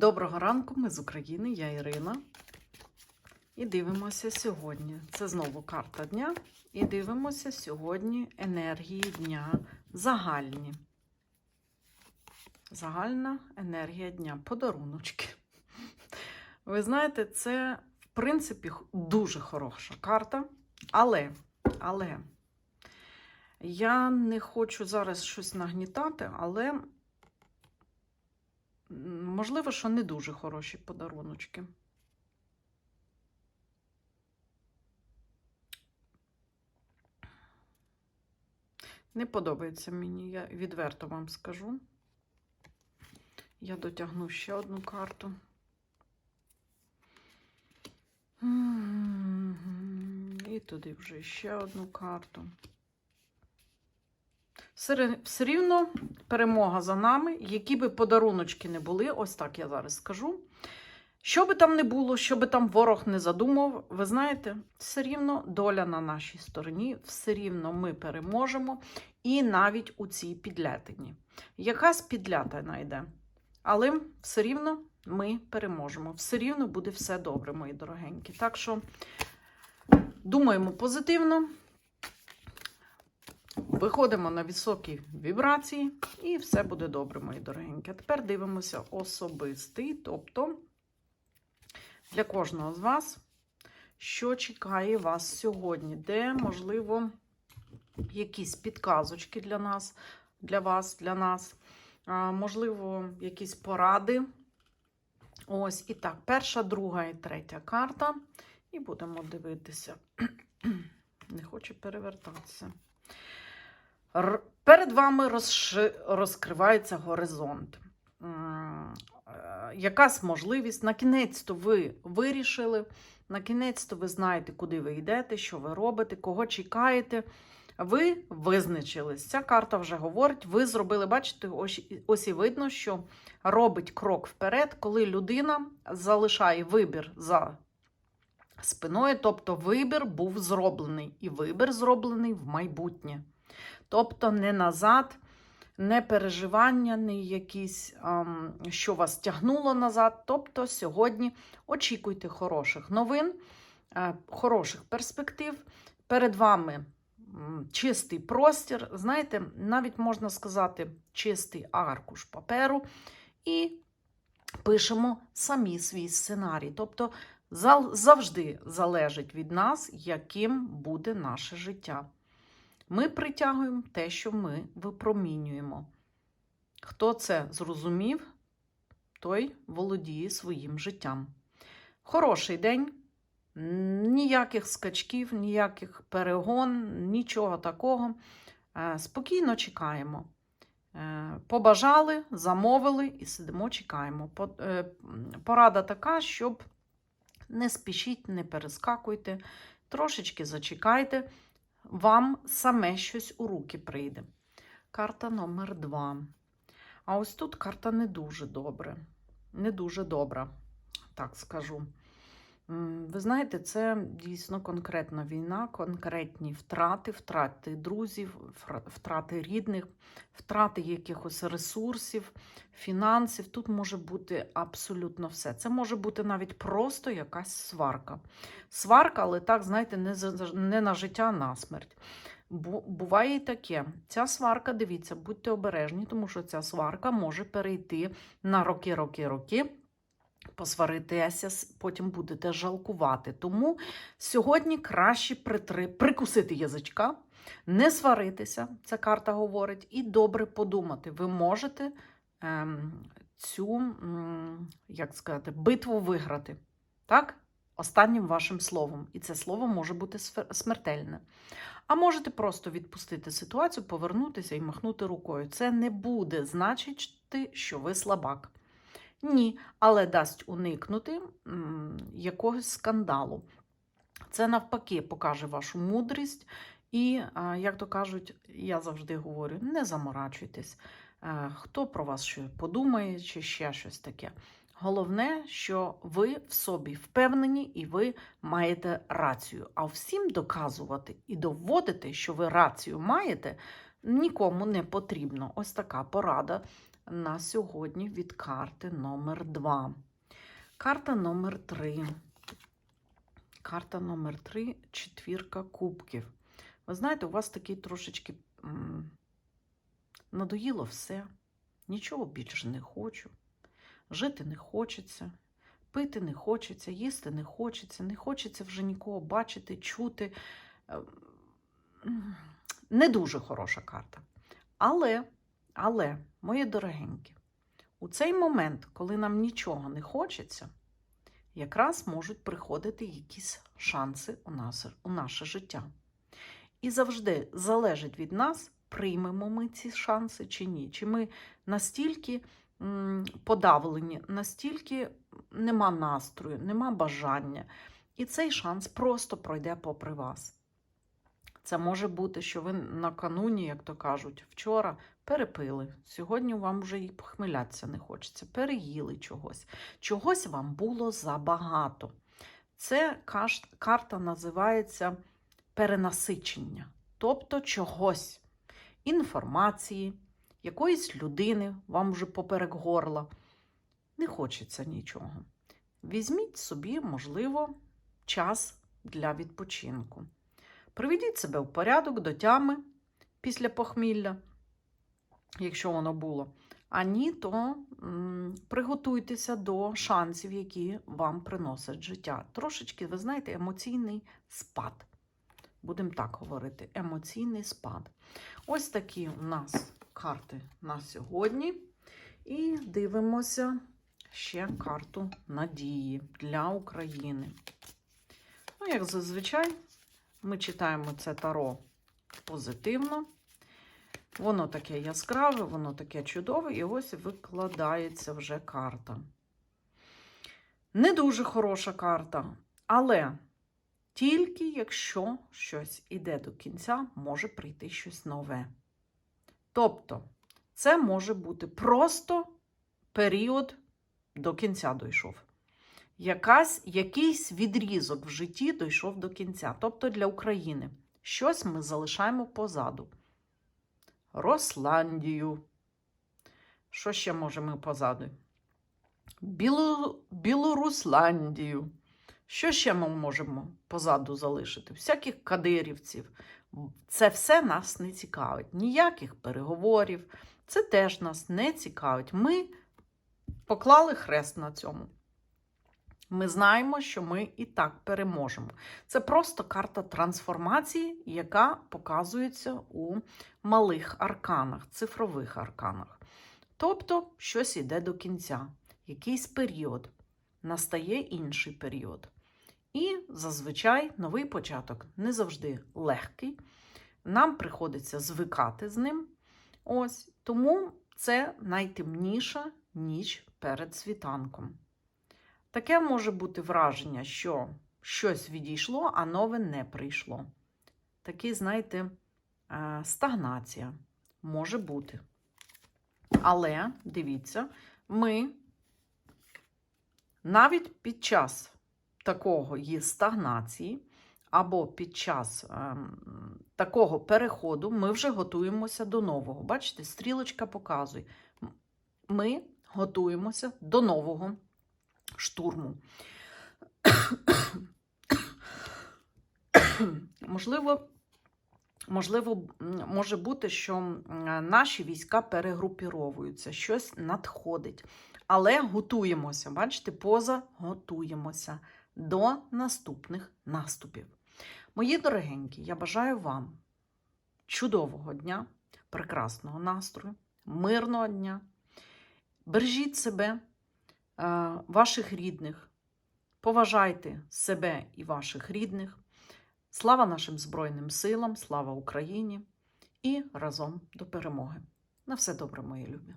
Доброго ранку, ми з України, я Ірина. І дивимося сьогодні. Це знову карта дня. І дивимося сьогодні енергії дня загальні. Загальна енергія дня. Подаруночки. Ви знаєте, це, в принципі, дуже хороша карта. Але, але я не хочу зараз щось нагнітати, але можливо, що не дуже хороші подаруночки. Не подобається мені, я відверто вам скажу. Я дотягну ще одну карту. І туди вже ще одну карту. Все, рівно перемога за нами, які би подаруночки не були, ось так я зараз скажу. Що би там не було, що би там ворог не задумав, ви знаєте, все рівно доля на нашій стороні, все рівно ми переможемо. І навіть у цій підлятині. Якась підлятина йде. Але все рівно ми переможемо. Все рівно буде все добре, мої дорогенькі. Так що думаємо позитивно, виходимо на високі вібрації, і все буде добре, мої дорогенькі. А тепер дивимося особистий, тобто для кожного з вас, що чекає вас сьогодні, де, можливо, якісь підказочки для нас, для вас, для нас, можливо, якісь поради. Ось і так, перша, друга і третя карта. І будемо дивитися. Не хочу перевертатися. Перед вами розши... розкривається горизонт. Е, Якась можливість. На кінець-то ви вирішили, на кінець-то ви знаєте, куди ви йдете, що ви робите, кого чекаєте. Ви визначились. Ця карта вже говорить, ви зробили, бачите, ось, ось і видно, що робить крок вперед, коли людина залишає вибір за спиною, тобто вибір був зроблений, і вибір зроблений в майбутнє. Тобто не назад, не переживання, не якісь, що вас тягнуло назад. Тобто сьогодні очікуйте хороших новин, е, хороших перспектив. Перед вами чистий простір, знаєте, навіть можна сказати, чистий аркуш паперу, і пишемо самі свій сценарій. Тобто завжди залежить від нас, яким буде наше життя. Ми притягуємо те, що ми випромінюємо. Хто це зрозумів, той володіє своїм життям. Хороший день. Ніяких скачків, ніяких перегон, нічого такого. Е, Спокійно чекаємо. Е, Побажали, замовили і сидимо, чекаємо. Е, Порада така, щоб не спішіть, не перескакуйте, трошечки зачекайте, вам саме щось у руки прийде. Карта номер два. А ось тут карта не дуже добре. Не дуже добра, так скажу. Ви знаєте, це дійсно конкретна війна, конкретні втрати, втрати друзів, втрати рідних, втрати якихось ресурсів, фінансів. Тут може бути абсолютно все. Це може бути навіть просто якась сварка. Сварка, але так, знаєте, не, за- не на життя, а на смерть. Бу- Буває і таке. Ця сварка, дивіться, будьте обережні, тому що ця сварка може перейти на роки, роки, роки посваритися, потім будете жалкувати. Тому сьогодні краще притри, прикусити язичка, не сваритися, ця карта говорить, і добре подумати. Ви можете ем, цю, м, як сказати, битву виграти. Так? Останнім вашим словом. І це слово може бути смертельне. А можете просто відпустити ситуацію, повернутися і махнути рукою. Це не буде значити, що ви слабак. Ні, але дасть уникнути якогось скандалу. Це навпаки покаже вашу мудрість. І, як то кажуть, я завжди говорю: не заморачуйтесь, Е, хто про вас що подумає, чи ще щось таке. Головне, що ви в собі впевнені і ви маєте рацію. А всім доказувати і доводити, що ви рацію маєте, нікому не потрібно. Ось така порада на сьогодні від карти номер 2. Карта номер 3. Карта номер 3 четвірка кубків. Ви знаєте, у вас такий трошечки надоїло все. Нічого більше не хочу. Жити не хочеться, пити не хочеться, їсти не хочеться, не хочеться вже нікого бачити, чути. Е, Не дуже хороша карта. Але, але, мої дорогенькі, у цей момент, коли нам нічого не хочеться, якраз можуть приходити якісь шанси у, нас, у наше життя. І завжди залежить від нас, приймемо ми ці шанси чи ні. Чи ми настільки подавлені, настільки нема настрою, нема бажання. І цей шанс просто пройде попри вас. Це може бути, що ви накануні, як то кажуть, вчора перепили. Сьогодні вам вже і похмелятися не хочеться, переїли чогось. Чогось вам було забагато. Це карта називається перенасичення, тобто чогось, інформації, якоїсь людини, вам вже поперек горла. Не хочеться нічого. Візьміть собі, можливо, час для відпочинку. Приведіть себе в порядок до тями після похмілля, якщо воно було. А ні, то м, приготуйтеся до шансів, які вам приносить життя. Трошечки, ви знаєте, емоційний спад. Будемо так говорити: емоційний спад. Ось такі у нас карти на сьогодні. І дивимося ще карту надії для України. Ну, як зазвичай, ми читаємо це таро позитивно. Воно таке яскраве, воно таке чудове, і ось викладається вже карта. Не дуже хороша карта, але тільки якщо щось іде до кінця, може прийти щось нове. Тобто, це може бути просто період до кінця дійшов. Якась, якийсь відрізок в житті дійшов до кінця. Тобто для України щось ми залишаємо позаду. Росландію. Що ще можемо позаду? Білу... Білорусландію. Що ще ми можемо позаду залишити? Всяких кадирівців. Це все нас не цікавить. Ніяких переговорів. Це теж нас не цікавить. Ми поклали хрест на цьому. Ми знаємо, що ми і так переможемо. Це просто карта трансформації, яка показується у малих арканах, цифрових арканах. Тобто, щось йде до кінця, якийсь період, настає інший період. І зазвичай новий початок не завжди легкий. Нам приходиться звикати з ним. Ось тому це найтемніша ніч перед світанком. Таке може бути враження, що щось відійшло, а нове не прийшло. Такий, знаєте, е, стагнація може бути. Але дивіться, ми навіть під час такого є стагнації, або під час ем, такого переходу ми вже готуємося до нового. Бачите, стрілочка показує. Ми готуємося до нового штурму. можливо, можливо, може бути, що наші війська перегрупіровуються, щось надходить. Але готуємося, бачите, поза готуємося до наступних наступів. Мої дорогенькі, я бажаю вам чудового дня, прекрасного настрою, мирного дня. Бережіть себе, ваших рідних, поважайте себе і ваших рідних. Слава нашим Збройним силам, слава Україні і разом до перемоги. На все добре, мої любі!